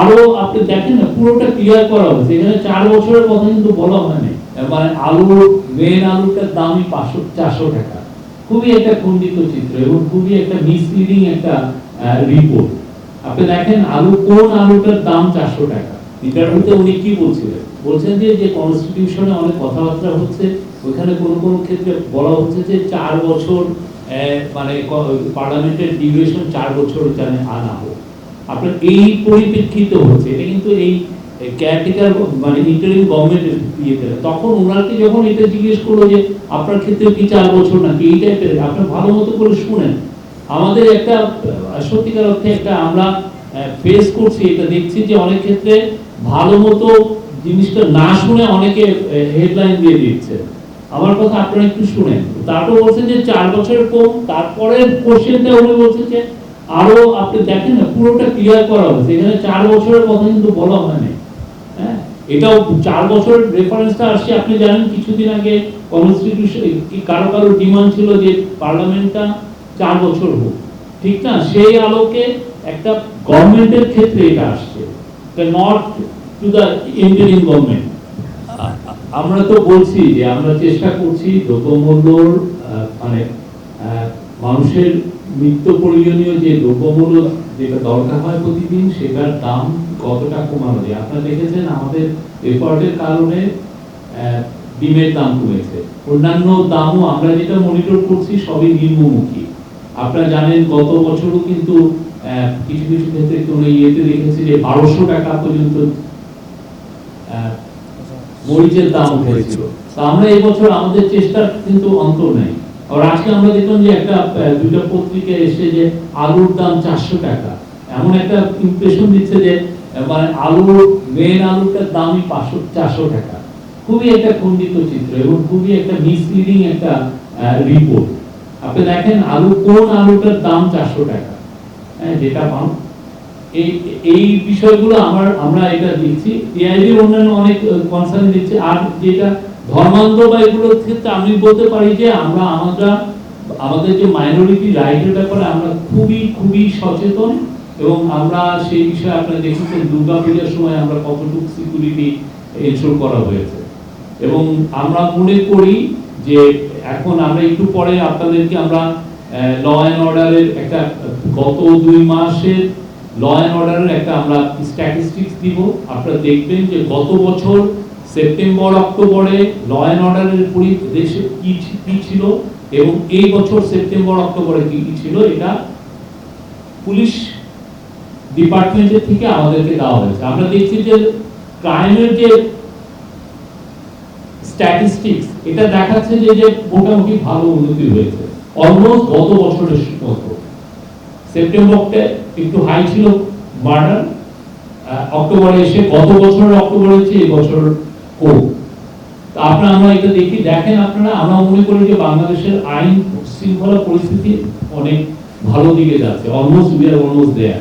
আরও আপনি দেখেন না, পুরোটা ক্লিয়ার করা হয়েছে এখানে চার বছরের কথা কিন্তু বলা হয়নি মানে আলু মেন আলুটার দামই পাঁচশো, চারশো টাকা। খুবই একটা খণ্ডিত চিত্র এবং খুবই একটা মিসলিডিং একটা রিপোর্ট আপনি দেখেন আলু, কোন আলুটার দাম চারশো টাকা? ইন্টারভিউতে উনি কি বলছিলেন? বলছেন যে যে কনস্টিটিউশনে অনেক কথাবার্তা হচ্ছে, ওখানে কোন কোন ক্ষেত্রে বলা হচ্ছে যে, চার বছর মানে পার্লামেন্টের ডিউরেশন চার বছর জানে আনা হোক। আপনার এই পরিপ্রেক্ষিতে হচ্ছে, এটা কিন্তু এই কেয়ারটেকার মানে ইন্টারিম গভর্নমেন্টের ইয়েতে তখন ওনাকে যখন এটা জিজ্ঞেস করল যে, আপনার ক্ষেত্রে কি চার বছর নাকি? এই টাইপের আপনি ভালো মতো করে শুনেন। আমাদের একটা সত্যিকার অর্থে একটা আমরা ফেস করছি, এটা দেখছি যে অনেক ক্ষেত্রে ভালো মতো জিনিসটা না শুনে অনেকে হেডলাইন দিয়ে দিচ্ছে। আমার কথা আপনারা একটু শুনেন। তারপর বলছেন যে, চার বছরের কম। তারপরে কোশ্চেনটা উনি বলছেন যে আরও আপনি দেখেন না, পুরোটা ক্লিয়ার করা হয়েছে। এখানে চার বছরের কথা কিন্তু বলা হয়নি হ্যাঁ? এটাও চার বছরের রেফারেন্সটা আসছে, আপনি জানেন, কিছুদিন আগে কনস্টিটিউশন কারও কারও ডিমান্ড ছিল যে পার্লামেন্টটা চার বছর হোক। ঠিক না? সেই আলোকে একটা গভর্নমেন্টের ক্ষেত্রে এটা আসছে। Not to the interim government আমরা তো বলছি যে আমরা চেষ্টা করছি দ্রব্যমূল্যর মানে মানুষের নিত্য প্রয়োজনীয় যে দ্রব্যমূল্য যেটা দরকার হয় প্রতিদিন, সেটার দাম কতটা কমানো যায়? আপনারা দেখেছেন আমাদের এফার্টের কারণে ডিমের দাম কমেছে। অন্যান্য দামও আমরা যেটা মনিটর করছি সবই নিম্নমুখী। আপনারা জানেন, গত বছরও কিন্তু কিছু কিছু ক্ষেত্রে কোনো ইয়েতে দেখেছি যে বারোশো টাকা পর্যন্ত মরিচের দাম উঠেছিল। তা আমরা এবছর আমাদের চেষ্টার কিন্তু অন্ত নেই। আর আজকে আমরা দেখলাম যে একটা দুইটা পত্রিকা এসে যে আলুর দাম চারশো টাকা। এমন একটা ইমপ্রেশন দিচ্ছে যে মানে আলুর মেন আলুটার দামই পাঁচশো, চারশো টাকা। খুবই একটা খণ্ডিত চিত্র এবং খুবই একটা মিসলিডিং একটা রিপোর্ট আপনি দেখেন আলু, কোন আলুটার দাম চারশো টাকা? হ্যাঁ যেটা মানুষ এই এই বিষয়গুলো আমার, আমরা এটা দিচ্ছি। টিআইডির অন্যান্য অনেক কনসার্ন দিচ্ছে। আর যেটা ধর্মান্ধ বা এগুলোর ক্ষেত্রে আমি বলতে পারি যে আমরা আমরা আমাদের যে মাইনরিটি রাইটের ব্যাপারে আমরা খুবই খুবই সচেতন এবং আমরা সেই বিষয়ে আপনারা দেখেছেন দুর্গা পূজার সময় আমরা কতটুকু সিকিউরিটি এনশোর করা হয়েছে। এবং আমরা মনে করি যে এখন আমরা একটু পরে আপনাদেরকে আমরা ল অ্যান্ড অর্ডারের একটা, গত দুই মাসের ল অ্যান্ড অর্ডারের একটা আমরা স্ট্যাটিস্টিক্স দিব। আপনারা দেখবেন যে গত বছর সেপ্টেম্বর, অক্টোবরে ল অ্যান্ড অর্ডারের পরিদেশে কি কি ছিল এবং এই বছর সেপ্টেম্বর, অক্টোবরে কি কি ছিল এটা পুলিশ ডিপার্টমেন্টের থেকে আমাদেরকে দেওয়া হয়েছে। আমরা দেখছি যে ক্রাইমের যে স্ট্যাটিস্টিক্স এটা দেখাচ্ছে যে যে মোটামুটি ভালো উন্নতি হয়েছে। অলমোস্ট গত বছরের মতো। সেপ্টেম্বরটা একটু হাই ছিল মার্ডার অক্টোবরে এসে গত বছরের অক্টোবরে চেয়ে এই বছর কম আপনারা আমরা এটা দেখি, দেখেন আপনারা, আমরা মনে করি যে বাংলাদেশের আইন শৃঙ্খলা পরিস্থিতি অনেক ভালো দিকে যাচ্ছে almost we are almost there